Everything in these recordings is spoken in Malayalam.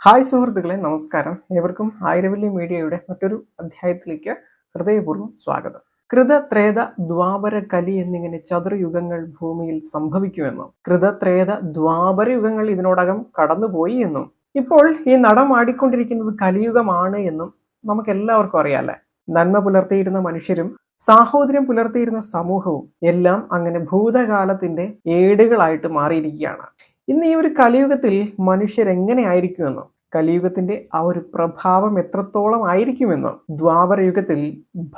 ഹായ് സുഹൃത്തുക്കളെ നമസ്കാരം. ഏവർക്കും ആയിരവല്ലി മീഡിയയുടെ മറ്റൊരു അധ്യായത്തിലേക്ക് ഹൃദയപൂർവം സ്വാഗതം. കൃത ത്രേത ദ്വാപര കലി എന്നിങ്ങനെ ചതുർയുഗങ്ങൾ ഭൂമിയിൽ സംഭവിക്കുമെന്നും കൃത ത്രേത ദ്വാപര യുഗങ്ങൾ ഇതിനോടകം കടന്നുപോയി എന്നും ഇപ്പോൾ ഈ നടമാടിക്കൊണ്ടിരിക്കുന്നത് കലിയുഗമാണ് എന്നും നമുക്ക് എല്ലാവർക്കും അറിയാല്ലേ നന്മ പുലർത്തിയിരുന്ന മനുഷ്യരും സാഹോദര്യം പുലർത്തിയിരുന്ന സമൂഹവും എല്ലാം അങ്ങനെ ഭൂതകാലത്തിന്റെ ഏടുകളായിട്ട് മാറിയിരിക്കുകയാണ്. ഇന്ന് ഈ ഒരു കലിയുഗത്തിൽ മനുഷ്യരെങ്ങനെയായിരിക്കുമെന്നോ? കലിയുഗത്തിന്റെ ആ ഒരു പ്രഭാവം എത്രത്തോളം ആയിരിക്കുമെന്നോ ദ്വാപര യുഗത്തിൽ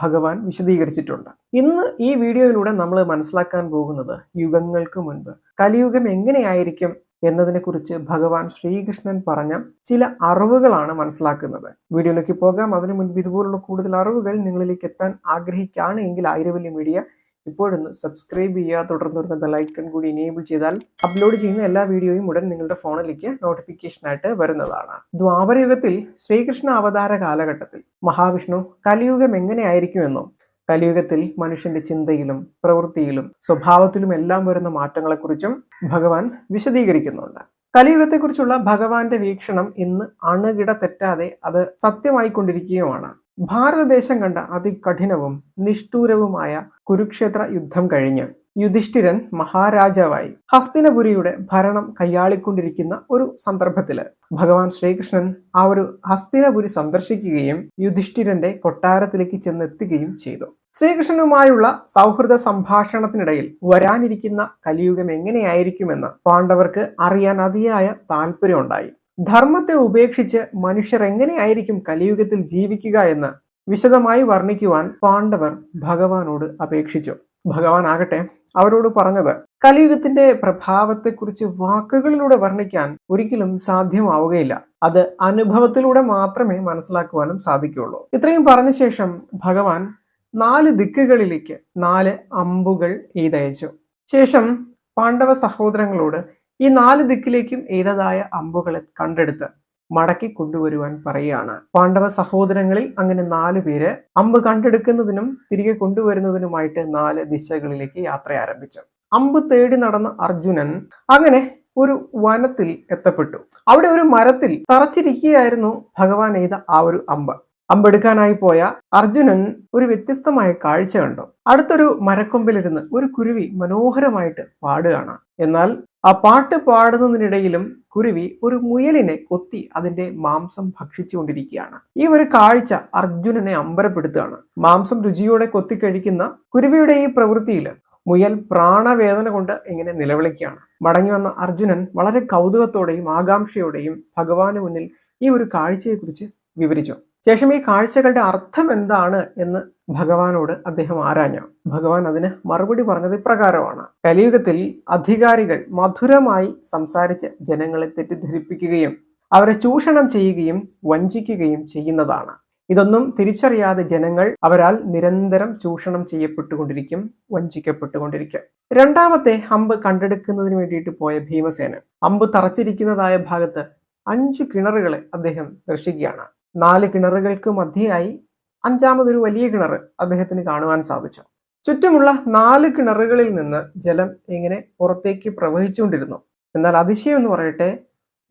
ഭഗവാൻ വിശദീകരിച്ചിട്ടുണ്ട്. ഇന്ന് ഈ വീഡിയോയിലൂടെ നമ്മൾ മനസ്സിലാക്കാൻ പോകുന്നത് യുഗങ്ങൾക്ക് മുൻപ് കലിയുഗം എങ്ങനെയായിരിക്കും എന്നതിനെക്കുറിച്ച് ഭഗവാൻ ശ്രീകൃഷ്ണൻ പറഞ്ഞ ചില അറിവുകളാണ് മനസ്സിലാക്കുന്നത്. വീഡിയോയിലേക്ക് പോകാം. അതിനു മുൻപ് ഇതുപോലുള്ള കൂടുതൽ അറിവുകൾ നിങ്ങളിലേക്ക് എത്താൻ ആഗ്രഹിക്കുകയാണ് എങ്കിൽ ആയിരവല്യ മീഡിയ ഇപ്പോഴൊന്ന് സബ്സ്ക്രൈബ് ചെയ്യുക തുടർന്ന് വരുന്ന ബെലൈക്കൺ കൂടി എനേബിൾ ചെയ്താൽ അപ്ലോഡ് ചെയ്യുന്ന എല്ലാ വീഡിയോയും ഉടൻ നിങ്ങളുടെ ഫോണിലേക്ക് നോട്ടിഫിക്കേഷനായിട്ട് വരുന്നതാണ്. ദ്വാപരയുഗത്തിൽ ശ്രീകൃഷ്ണ അവതാര കാലഘട്ടത്തിൽ മഹാവിഷ്ണു കലിയുഗം എങ്ങനെയായിരിക്കുമെന്നും കലിയുഗത്തിൽ മനുഷ്യന്റെ ചിന്തയിലും പ്രവൃത്തിയിലും സ്വഭാവത്തിലും എല്ലാം വരുന്ന മാറ്റങ്ങളെക്കുറിച്ചും ഭഗവാൻ വിശദീകരിക്കുന്നുണ്ട്. കലിയുഗത്തെക്കുറിച്ചുള്ള ഭഗവാന്റെ വീക്ഷണം ഇന്ന് അണുകിട തെറ്റാതെ അത് സത്യമായിക്കൊണ്ടിരിക്കുകയുമാണ്. ഭാരതദേശം കണ്ട അതികഠിനവും നിഷ്ഠൂരവുമായ കുരുക്ഷേത്ര യുദ്ധം കഴിഞ്ഞ് യുധിഷ്ഠിരൻ മഹാരാജാവായി ഹസ്തിനപുരിയുടെ ഭരണം കൈയാളിക്കൊണ്ടിരിക്കുന്ന ഒരു സന്ദർഭത്തിൽ ഭഗവാൻ ശ്രീകൃഷ്ണൻ ആ ഒരു ഹസ്തിനപുരി സന്ദർശിക്കുകയും യുധിഷ്ഠിരന്റെ കൊട്ടാരത്തിലേക്ക് ചെന്നെത്തുകയും ചെയ്തു. ശ്രീകൃഷ്ണനുമായുള്ള സൗഹൃദ സംഭാഷണത്തിനിടയിൽ വരാനിരിക്കുന്ന കലിയുഗം എങ്ങനെയായിരിക്കുമെന്ന് പാണ്ഡവർക്ക് അറിയാൻ അതിയായ താല്പര്യമുണ്ടായി. ധർമ്മത്തെ ഉപേക്ഷിച്ച് മനുഷ്യർ എങ്ങനെയായിരിക്കും കലിയുഗത്തിൽ ജീവിക്കുക എന്ന് വിശദമായി വർണിക്കുവാൻ പാണ്ഡവർ ഭഗവാനോട് അപേക്ഷിച്ചു. ഭഗവാൻ ആകട്ടെ അവരോട് പറഞ്ഞത് കലിയുഗത്തിന്റെ പ്രഭാവത്തെക്കുറിച്ച് വാക്കുകളിലൂടെ വർണിക്കാൻ ഒരിക്കലും സാധ്യമാവുകയില്ല. അത് അനുഭവത്തിലൂടെ മാത്രമേ മനസ്സിലാക്കുവാനും സാധിക്കുകയുള്ളൂ. ഇത്രയും പറഞ്ഞ ശേഷം ഭഗവാൻ നാല് ദിക്കുകളിലേക്ക് നാല് അമ്പുകൾ എയ്തയച്ചു ശേഷം പാണ്ഡവ സഹോദരങ്ങളോട് ഈ നാല് ദിക്കിലേക്കും ഏതതായ അമ്പുകളെ കണ്ടെടുത്ത് മടക്കി കൊണ്ടുവരുവാൻ പറയുകയാണ്. പാണ്ഡവ സഹോദരങ്ങളിൽ അങ്ങനെ നാല് പേര് അമ്പ് കണ്ടെടുക്കുന്നതിനും തിരികെ കൊണ്ടുവരുന്നതിനുമായിട്ട് നാല് ദിശകളിലേക്ക് യാത്ര ആരംഭിച്ചു. അമ്പ് തേടി നടന്ന അർജുനൻ അങ്ങനെ ഒരു വനത്തിൽ എത്തപ്പെട്ടു. അവിടെ ഒരു മരത്തിൽ തറച്ചിരിക്കുകയായിരുന്നു ഭഗവാൻ എയ്ത ആ ഒരു അമ്പ്. അമ്പെടുക്കാനായി പോയ അർജുനൻ ഒരു വ്യത്യസ്തമായ കാഴ്ച കണ്ടു. അടുത്തൊരു മരക്കൊമ്പിലിരുന്ന് ഒരു കുരുവി മനോഹരമായിട്ട് പാടുകയാണ്. എന്നാൽ ആ പാട്ട് പാടുന്നതിനിടയിലും കുരുവി ഒരു മുയലിനെ കൊത്തി അതിന്റെ മാംസം ഭക്ഷിച്ചുകൊണ്ടിരിക്കുകയാണ് ഈ ഒരു കാഴ്ച അർജുനനെ അമ്പരപ്പെടുത്തുകയാണ്. മാംസം രുചിയോടെ കൊത്തി കഴിക്കുന്ന കുരുവിയുടെ ഈ പ്രവൃത്തിയിൽ മുയൽ പ്രാണവേദന കൊണ്ട് ഇങ്ങനെ നിലവിളിക്കുകയാണ്. മടങ്ങി വന്ന അർജുനൻ വളരെ കൗതുകത്തോടെയും ആകാംക്ഷയോടെയും ഭഗവാന് മുന്നിൽ ഈ ഒരു കാഴ്ചയെക്കുറിച്ച് വിവരിച്ചു. ശേഷം ഈ കാഴ്ചകളുടെ അർത്ഥം എന്താണ് എന്ന് ഭഗവാനോട് അദ്ദേഹം ആരാഞ്ഞു. ഭഗവാൻ അതിന് മറുപടി പറഞ്ഞത് ഇപ്രകാരമാണ്. കലിയുഗത്തിൽ അധികാരികൾ മധുരമായി സംസാരിച്ച് ജനങ്ങളെ തെറ്റിദ്ധരിപ്പിക്കുകയും അവരെ ചൂഷണം ചെയ്യുകയും വഞ്ചിക്കുകയും ചെയ്യുന്നതാണ്. ഇതൊന്നും തിരിച്ചറിയാതെ ജനങ്ങൾ അവരാൽ നിരന്തരം ചൂഷണം ചെയ്യപ്പെട്ടുകൊണ്ടിരിക്കും വഞ്ചിക്കപ്പെട്ടുകൊണ്ടിരിക്കും. രണ്ടാമത്തെ അമ്പ് കണ്ടെടുക്കുന്നതിന് വേണ്ടിയിട്ട് പോയ ഭീമസേന അമ്പ് തറച്ചിരിക്കുന്നതായ ഭാഗത്ത് അഞ്ചു കിണറുകളെ അദ്ദേഹം ദർശിക്കുകയാണ്. നാല് കിണറുകൾക്ക് മധ്യയായി അഞ്ചാമതൊരു വലിയ കിണർ അദ്ദേഹത്തിന് കാണുവാൻ സാധിച്ചു. ചുറ്റുമുള്ള നാല് കിണറുകളിൽ നിന്ന് ജലം ഇങ്ങനെ പുറത്തേക്ക് പ്രവഹിച്ചുകൊണ്ടിരുന്നു. എന്നാൽ അതിശയം എന്ന് പറയട്ടെ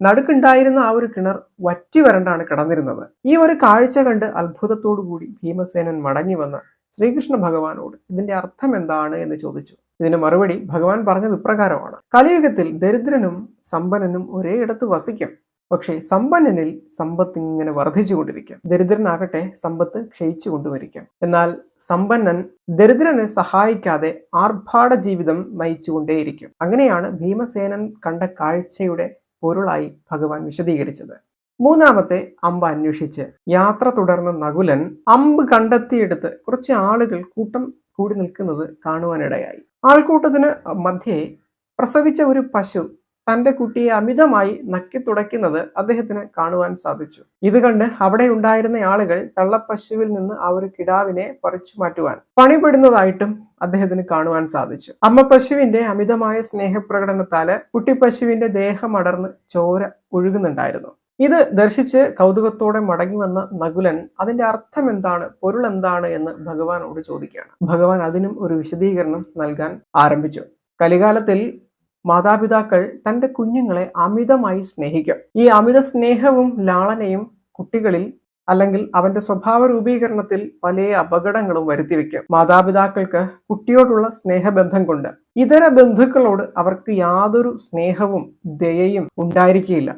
നടുക്കുണ്ടായിരുന്ന ആ ഒരു കിണർ വറ്റി വരണ്ടാണ് കിടന്നിരുന്നത്. ഈ ഒരു കാഴ്ച കണ്ട് അത്ഭുതത്തോടു കൂടി ഭീമസേനൻ മടങ്ങി വന്ന് ശ്രീകൃഷ്ണ ഭഗവാനോട് ഇതിന്റെ അർത്ഥം എന്താണ് എന്ന് ചോദിച്ചു. ഇതിന് മറുപടി ഭഗവാൻ പറഞ്ഞത് ഇപ്രകാരമാണ്. കലിയുഗത്തിൽ ദരിദ്രനും സമ്പന്നനും ഒരേ ഇടത്ത് വസിക്കും. പക്ഷേ സമ്പന്നനിൽ സമ്പത്ത് ഇങ്ങനെ വർദ്ധിച്ചുകൊണ്ടിരിക്കാം. ദരിദ്രനാകട്ടെ സമ്പത്ത് ക്ഷയിച്ചു കൊണ്ടുവരിക്കാം. എന്നാൽ സമ്പന്നൻ ദരിദ്രനെ സഹായിക്കാതെ ആർഭാട ജീവിതം നയിച്ചുകൊണ്ടേയിരിക്കും. അങ്ങനെയാണ് ഭീമസേനൻ കണ്ട കാഴ്ചയുടെ പൊരുളായി ഭഗവാൻ വിശദീകരിച്ചത്. മൂന്നാമത്തെ അമ്പ് അന്വേഷിച്ച് യാത്ര തുടർന്ന നകുലൻ അമ്പ് കണ്ടെത്തിയെടുത്ത് കുറച്ച് ആളുകൾ കൂട്ടം കൂടി നിൽക്കുന്നത് കാണുവാനിടയായി. ആൾക്കൂട്ടത്തിന് മധ്യേ പ്രസവിച്ച ഒരു പശു തന്റെ കുട്ടിയെ അമിതമായി നക്കി തുടയ്ക്കുന്നത് അദ്ദേഹത്തിന് കാണുവാൻ സാധിച്ചു. ഇത് കണ്ട് അവിടെ ഉണ്ടായിരുന്ന ആളുകൾ തള്ളപ്പശുവിൽ നിന്ന് ആ ഒരു കിടാവിനെ പറിച്ചു മാറ്റുവാൻ പണിപെടുന്നതായിട്ടും അദ്ദേഹത്തിന് കാണുവാൻ സാധിച്ചു. അമ്മ പശുവിന്റെ അമിതമായ സ്നേഹപ്രകടനത്താൽ കുട്ടിപ്പശുവിന്റെ ദേഹം അടർന്ന് ചോര ഒഴുകുന്നുണ്ടായിരുന്നു. ഇത് ദർശിച്ച് കൗതുകത്തോടെ മടങ്ങി വന്ന നകുലൻ അതിന്റെ അർത്ഥം എന്താണ് പൊരുൾ എന്താണ് എന്ന് ഭഗവാനോട് ചോദിക്കുകയാണ്. ഭഗവാൻ അതിനും ഒരു വിശദീകരണം നൽകാൻ ആരംഭിച്ചു. കലികാലത്തിൽ മാതാപിതാക്കൾ തന്റെ കുഞ്ഞുങ്ങളെ അമിതമായി സ്നേഹിക്കും. ഈ അമിത സ്നേഹവും ലാളനയും കുട്ടികളിൽ അല്ലെങ്കിൽ അവന്റെ സ്വഭാവ രൂപീകരണത്തിൽ പല അപകടങ്ങളും വരുത്തിവെക്കും. മാതാപിതാക്കൾക്ക് കുട്ടിയോടുള്ള സ്നേഹബന്ധം കൊണ്ട് ഇതര ബന്ധുക്കളോട് അവർക്ക് യാതൊരു സ്നേഹവും ദയയും ഉണ്ടായിരിക്കുകയില്ല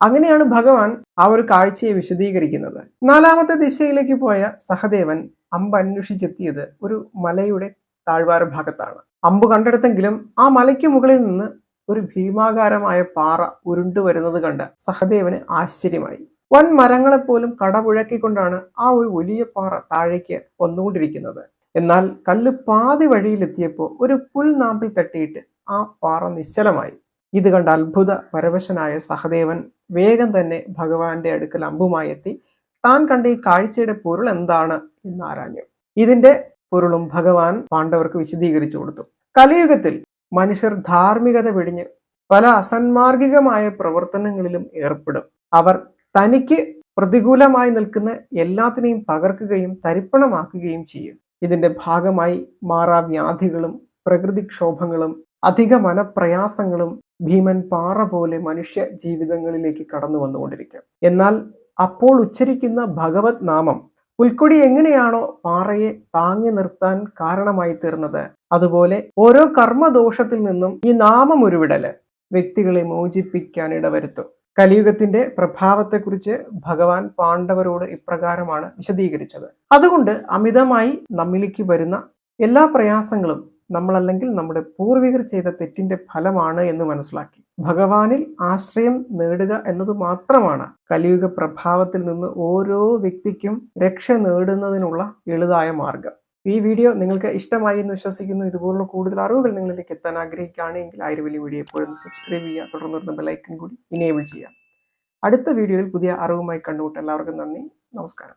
അങ്ങനെയാണ് ഭഗവാൻ ആ ഒരു കാഴ്ചയെ വിശദീകരിക്കുന്നത്. നാലാമത്തെ ദിശയിലേക്ക് പോയ സഹദേവൻ അമ്പ അന്വേഷിച്ചെത്തിയത് ഒരു മലയുടെ താഴ്വാര ഭാഗത്താണ്. അമ്പ് കണ്ടെടുത്തെങ്കിലും ആ മലയ്ക്ക് മുകളിൽ നിന്ന് ഒരു ഭീമാകാരമായ പാറ ഉരുണ്ടു വരുന്നത് കണ്ട് സഹദേവന് ആശ്ചര്യമായി. വൻ മരങ്ങളെപ്പോലും കടപുഴക്കിക്കൊണ്ടാണ് ആ ഒരു വലിയ പാറ താഴേക്ക് വന്നുകൊണ്ടിരിക്കുന്നത്. എന്നാൽ കല്ല് പാതി വഴിയിലെത്തിയപ്പോൾ ഒരു പുൽനാമ്പിൽ തട്ടിയിട്ട് ആ പാറ നിശ്ചലമായി. ഇത് കണ്ട അത്ഭുത പരവശനായ സഹദേവൻ വേഗം തന്നെ ഭഗവാന്റെ അടുക്കൽ അമ്പുമായി എത്തി താൻ കണ്ട ഈ കാഴ്ചയുടെ പൊരുൾ എന്താണ്? എന്ന് ആരാഞ്ഞു. ഇതിന്റെ പൊരുളും ഭഗവാൻ പാണ്ഡവർക്ക് വിശദീകരിച്ചു കൊടുത്തു. കലിയുഗത്തിൽ മനുഷ്യർ ധാർമ്മികത വെടിഞ്ഞ് പല അസന്മാർഗികമായ പ്രവർത്തനങ്ങളിലും ഏർപ്പെടും. അവർ തനിക്ക് പ്രതികൂലമായി നിൽക്കുന്ന എല്ലാത്തിനെയും തകർക്കുകയും തരിപ്പണമാക്കുകയും ചെയ്യും. ഇതിന്റെ ഭാഗമായി മാറാവ്യാധികളും പ്രകൃതിക്ഷോഭങ്ങളും അധിക മനപ്രയാസങ്ങളും ഭീമൻ പാറ പോലെ മനുഷ്യ ജീവിതങ്ങളിലേക്ക് കടന്നു വന്നുകൊണ്ടിരിക്കും എന്നാൽ അപ്പോൾ ഉച്ചരിക്കുന്ന ഭഗവത് നാമം പുൽക്കൊടി എങ്ങനെയാണോ പാറയെ താങ്ങി നിർത്താൻ കാരണമായി തീർന്നത്? അതുപോലെ ഓരോ കർമ്മദോഷത്തിൽ നിന്നും ഈ നാമം ഉരുവിടൽ വ്യക്തികളെ മോചിപ്പിക്കാൻ ഇടവരുത്തും. കലിയുഗത്തിന്റെ പ്രഭാവത്തെക്കുറിച്ച് ഭഗവാൻ പാണ്ഡവരോട് ഇപ്രകാരമാണ് വിശദീകരിച്ചത്. അതുകൊണ്ട് അമിതമായി നമ്മിലേക്ക് വരുന്ന എല്ലാ പ്രയാസങ്ങളും നമ്മളല്ലെങ്കിൽ നമ്മുടെ പൂർവികർ ചെയ്ത തെറ്റിന്റെ ഫലമാണ് എന്ന് മനസ്സിലാക്കി. ഭഗവാനിൽ ആശ്രയം നേടുക എന്നത് മാത്രമാണ് കലിയുഗ പ്രഭാവത്തിൽ നിന്ന് ഓരോ വ്യക്തിക്കും രക്ഷ നേടുന്നതിനുള്ള എളുതായ മാർഗം. ഈ വീഡിയോ നിങ്ങൾക്ക് ഇഷ്ടമായി എന്ന് വിശ്വസിക്കുന്നു. ഇതുപോലുള്ള കൂടുതൽ അറിവുകൾ നിങ്ങളിലേക്ക് എത്താൻ ആഗ്രഹിക്കുകയാണെങ്കിൽ ആയിരം വലിയ വീഡിയോ എപ്പോഴും സബ്സ്ക്രൈബ് ചെയ്യുക. തുടർന്ന് വരുന്ന ബെലൈക്കൺ കൂടി ഇനേബിൾ ചെയ്യാം അടുത്ത വീഡിയോയിൽ പുതിയ അറിവുമായി കണ്ടുമുട്ട് എല്ലാവർക്കും നന്ദി. നമസ്കാരം.